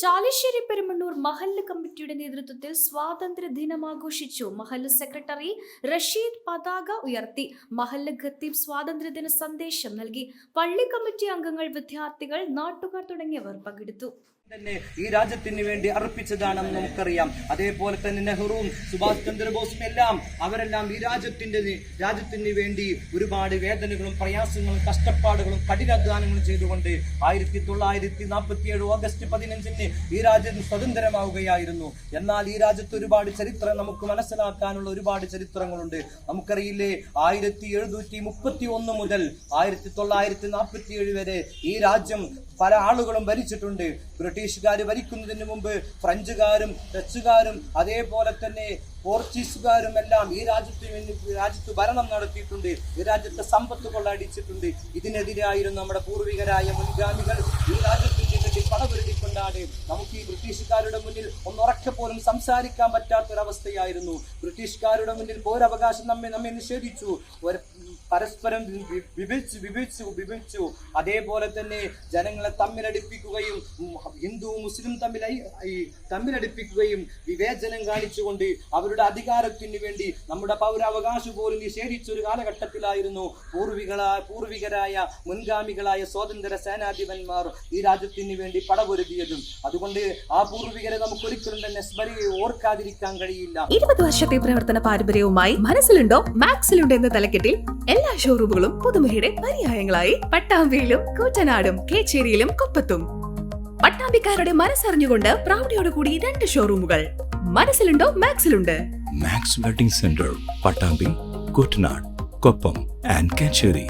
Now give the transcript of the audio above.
ചാലിശ്ശേരി പെരുമണ്ണൂർ മഹല്ല് കമ്മിറ്റിയുടെ നേതൃത്വത്തിൽ സ്വാതന്ത്ര്യ ദിനം ആഘോഷിച്ചു മഹല്ല് സെക്രട്ടറി റഷീദ് പതാക ഉയർത്തി. മഹല്ല് ഖത്തീബ് സ്വാതന്ത്ര്യദിന സന്ദേശം നൽകി. പള്ളി കമ്മിറ്റി അംഗങ്ങൾ വിദ്യാർത്ഥികൾ നാട്ടുകാർ തുടങ്ങിയവർ പങ്കെടുത്തു. തന്നെ ഈ രാജ്യത്തിന് വേണ്ടി അർപ്പിച്ചതാണെന്ന് നമുക്കറിയാം. അതേപോലെ തന്നെ നെഹ്റുവും സുഭാഷ് ചന്ദ്രബോസും എല്ലാം അവരെല്ലാം ഈ രാജ്യത്തിന്റെ രാജ്യത്തിന് വേണ്ടി ഒരുപാട് വേദനകളും പ്രയാസങ്ങളും കഷ്ടപ്പാടുകളും കഠിനാധ്വാനങ്ങളും ചെയ്തുകൊണ്ട് ആയിരത്തി തൊള്ളായിരത്തി നാൽപ്പത്തി ഏഴ് ഓഗസ്റ്റ് പതിനഞ്ചിന് ഈ രാജ്യം സ്വതന്ത്രമാവുകയായിരുന്നു. എന്നാൽ ഈ രാജ്യത്ത് ഒരുപാട് ചരിത്രം നമുക്ക് മനസ്സിലാക്കാനുള്ള ഒരുപാട് ചരിത്രങ്ങളുണ്ട്. നമുക്കറിയില്ലേ ആയിരത്തി എഴുന്നൂറ്റി മുപ്പത്തി ഒന്ന് മുതൽ ആയിരത്തി തൊള്ളായിരത്തി നാൽപ്പത്തി ഏഴ് വരെ ഈ രാജ്യം പല ആളുകളും ഭരിച്ചിട്ടുണ്ട്. ബ്രിട്ടീഷുകാർ ഭരിക്കുന്നതിന് മുമ്പ് ഫ്രഞ്ചുകാരും ഡച്ചുകാരും അതേപോലെ തന്നെ പോർച്ചുഗീസുകാരും എല്ലാം ഈ രാജ്യത്ത് രാജ്യത്ത് ഭരണം നടത്തിയിട്ടുണ്ട്. ഈ രാജ്യത്തെ സമ്പത്ത് കൊള്ളടിച്ചിട്ടുണ്ട് ഇതിനെതിരായിരുന്നു നമ്മുടെ പൂർവികരായ മുൻഗാമികൾ. ഈ രാജ്യത്തിന് വേണ്ടി പടപൊരുതിക്കൊണ്ടാണ് നമുക്ക് ഈ ബ്രിട്ടീഷുകാരുടെ മുന്നിൽ ഒന്നുറക്കെ പോലും സംസാരിക്കാൻ പറ്റാത്തൊരവസ്ഥയായിരുന്നു. ബ്രിട്ടീഷുകാരുടെ മുന്നിൽ പോരവകാശം നമ്മെ നമ്മെ നിഷേധിച്ചു. പരസ്പരം വിഭിച്ചു വിഭിച്ചു വിഭജിച്ചു അതേപോലെ തന്നെ ജനങ്ങളെ തമ്മിലടിപ്പിക്കുകയും ഹിന്ദു മുസ്ലിം തമ്മിൽ തമ്മിലടിപ്പിക്കുകയും വിവേചനം കാണിച്ചുകൊണ്ട് അവരുടെ അധികാരത്തിന് വേണ്ടി നമ്മുടെ പൗരാവകാശം പോലും നിഷേധിച്ച ഒരു കാലഘട്ടത്തിലായിരുന്നു. പൂർവികളായ പൂർവികരായ മുൻഗാമികളായ സ്വാതന്ത്ര്യ സേനാധിപന്മാർ ഈ രാജ്യത്തിന് വേണ്ടി പടപൊരുതിയതും. അതുകൊണ്ട് ആ പൂർവികരെ നമുക്ക് ഒരിക്കലും തന്നെ സ്മരിയെ ഓർക്കാതിരിക്കാൻ കഴിയില്ല. ഇരുപത് വർഷത്തെ പ്രവർത്തന പാരമ്പര്യവുമായി മനസ്സിലുണ്ടോ? മാക്സിലുണ്ടോ എന്ന തലക്കെട്ടിൽ എല്ലാ ഷോറൂമുകളും പുതുമുഖയുടെ പര്യായങ്ങളായി. പട്ടാമ്പിയിലും കൂറ്റനാടും കേച്ചേരിയിലും കൊപ്പത്തും. പട്ടാമ്പിക്കാരുടെ മനസ്സറിഞ്ഞുകൊണ്ട് പ്രൗഢിയോടുകൂടി രണ്ട് ഷോറൂമുകൾ മനസ്സിലുണ്ടോ? മാക്സിലുണ്ട്. Max wedding centre Pattambi Kuttanad Koppam and Kacheri.